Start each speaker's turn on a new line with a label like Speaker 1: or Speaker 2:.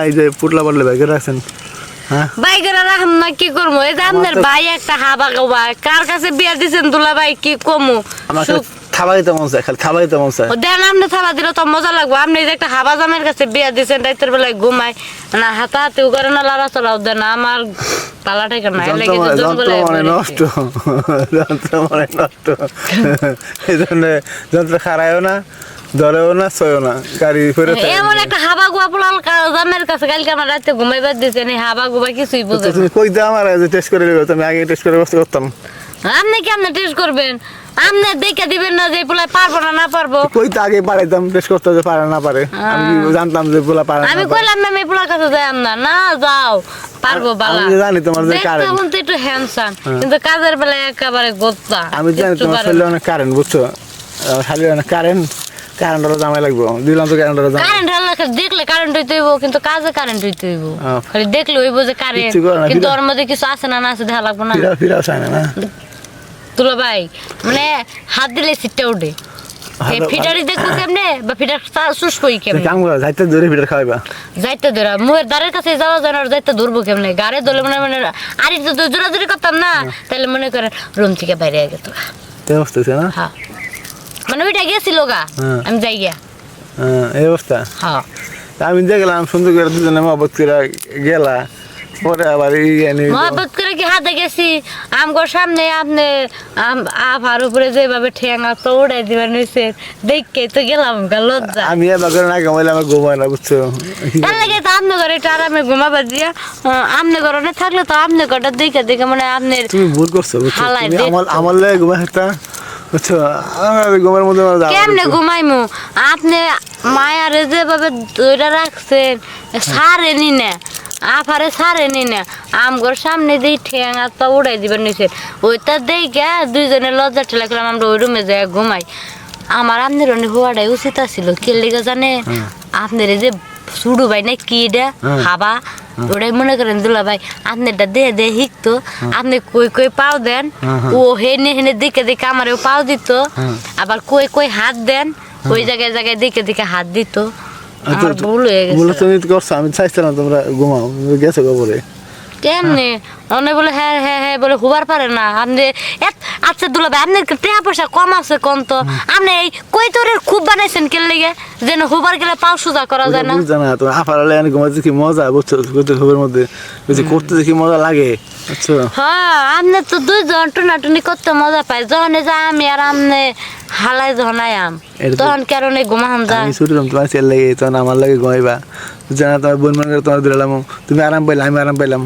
Speaker 1: এই যে পুটলা পাটলে ব্যাগে রাখছেন হ্যাঁ?
Speaker 2: বাইকের না কি করব? এই যে আপনার ভাই একটা হাবা গোবা কার কাছে বিয়া দিছেন দুলা ভাই কি কমু?
Speaker 1: থাবা দিতে মন চায় খালি থাবা দিতে মন চায়।
Speaker 2: দেন আপনি থাবা দিলে তো মজা লাগবো। আপনি যে একটা হাবা জামের কাছে বিয়া দিছেন রাতের বেলায় ঘুমায় না হাতা হাতেও করে না লড়া চড়াও দেন আমার তালা ঠেকে না এর
Speaker 1: যন্ত্র মানে নষ্ট। যন্ত্র মানে নষ্ট। এই জন্য যন্ত্র খারায়ও না ধরেও না ছয়ও না গাড়ি ফেরত
Speaker 2: কি। এমন একটা হাবা গোয়া পোলাল জামের কাছে কালকে আমার রাতে ঘুমাইবার দিছেন এই হাবা গোবা কিছুই বুঝে
Speaker 1: তুমি কই দাও আমার যে টেস্ট করে নেবে তুমি আগে টেস্ট করে বসতে করতাম।
Speaker 2: আপনি কেমনে টেস্ট করবেন? আপনি দেখে দিবেন না যে পোলায় পারব না না পারব।
Speaker 1: কই তো আগে পারাইতাম টেস্ট করতে যে পারে না পারে। আমি জানতাম যে বলা পারে
Speaker 2: আমি কইলাম ম্যাম এই পোলার কাছে যাই না। না যাও। পারব বালা
Speaker 1: আমি জানি তোমার যে
Speaker 2: দেখতে
Speaker 1: current।
Speaker 2: তো একটু হ্যান্ডসাম কিন্তু কাজের বেলায় একেবারে গোত্তা
Speaker 1: আমি জানি তোমার শরীরে অনেক কারেন্ট বুঝছ? শারীরে অনেক কারেন্ট কারেন্টেরও জামাই লাগবো। দিলাম তো কারেন্টেরও জামাই।
Speaker 2: কারেন্ট হাল্লা দেখলে কারেন্ট হইতে হইব কিন্তু কাজে কারেন্ট হইতে হইব। খালি দেখলে হইব যে কারেন্ট কিন্তু ওর মধ্যে কিছু আছে না না আছে দেখা লাগবো না।
Speaker 1: ফিরা ফিরাও চায় না
Speaker 2: তুলো ভাই মানে হাত দিলে সিটটা উঠে। ফিটারি দেখব কেমনে? বা ফিটার শুষ করি কেমনে?
Speaker 1: কাম করা যাইতে দূরে ফিরে খাওয়াইবা।
Speaker 2: যাইতে ধরা মুয়ের দ্বারের কাছে যাওয়া যায় না যাইতে ধরবো কেমনে? গাড়ি ধরলে মনে মানে আরে তো জোরাজুরি করতাম না তাহলে মনে করেন রুম থেকে বাইরে গেত।
Speaker 1: এই অবস্থা না?
Speaker 2: হ্যাঁ। মানে ওইটা গেছিল গা
Speaker 1: হ্যাঁ।
Speaker 2: আমি যাই গিয়া।
Speaker 1: হ্যাঁ, এই অবস্থা?
Speaker 2: হ্যাঁ।
Speaker 1: আমি দেখলাম সুন্দর করে দুজনে মহব্বত করে গেলা পরে আবার এই
Speaker 2: মহব্বত হাতে গেছি আমগোর সামনে আপনি আভার উপরে যেভাবে ঠেঙা তো উড়াই দিবেন নিছে দেখকে তো গেলাম গা লজ্জা।
Speaker 1: আমি এবার না কামাইলে আমার ঘুমায় না বুঝছ?
Speaker 2: তার লাগে তো আপনি ঘরে একটু আরামে ঘুমাবা দিয়া আপনি ঘরে না থাকলে তো আপনি ঘরটা দেখে দেখে মানে আপনার
Speaker 1: তুমি ভুল করছ বুঝছ। আমার আমার লাগে বুঝছ? ঘুমের মধ্যে
Speaker 2: কেমনে ঘুমাইমু? আপনি মায়ারে যেভাবে ধরে রাখছেন সারে নি না। আফারে সারে নি আমগর সামনে দিয়ে ঠেঙা তো উড়াই দিবেন নিচে। ওইটা দেই গা দুইজনে লজ্জা ঠেলা করলাম আমরা ওই রুমে যাই ঘুমাই। আমার আপনার অনেক হওয়াটাই উচিত আছিল। কে লেগে জানে? আপনার এই যে সুডু ভাই না কি এটা?
Speaker 1: হ্যাঁ।
Speaker 2: হাবা? ওটাই মনে করেন দুলা ভাই আপনারটা দে দে হিকতো আপনি কই কই পাও দেন?
Speaker 1: হ্যাঁ, হ্যাঁ।
Speaker 2: ও হেনে হেনে দেখে দেখে আমারও পাও দিত।
Speaker 1: হ্যাঁ।
Speaker 2: আবার কই কই হাত দেন? ওই জায়গায় জায়গায় দেখে দেখে হাত দিত। আমার ভুল হয়ে
Speaker 1: বলে তুমি তো করছ আমি চাইছিলাম তোমরা ঘুমাও গেছো গোবরে
Speaker 2: কেমনে? অনে বলে হ্যাঁ হ্যাঁ হ্যাঁ বলে হুবার পারে না। আপনি এত আচ্ছা দুলা ভাই আপনার টাকা পয়সা কম আছে কোন তো। আপনি এই কই তোরের খুব বানাইছেন কেন লেগে? যেন হুবার গেলে পাও সোজা করা যায় না।
Speaker 1: বুঝছ না তোমার আফার এনে ঘুমাতে কি মজা বুঝছ? মধ্যে। করতে দেখি মজা লাগে।
Speaker 2: হ্যাঁ আপনি তো দুইজন টুনাটুনি করতে মজা পাই যখন যা আমি আর আমনে হালাই যখন আয়াম
Speaker 1: এটা তো-
Speaker 2: তখন কারণে ঘুমাম যা
Speaker 1: আমি শুরু তোমার ছেলে লাগে তখন আমার লাগে ঘুমাইবা। জানা তোমার বোন মনে তোমার দিলাম তুমি আরাম পাইলে আমি আরাম পাইলাম।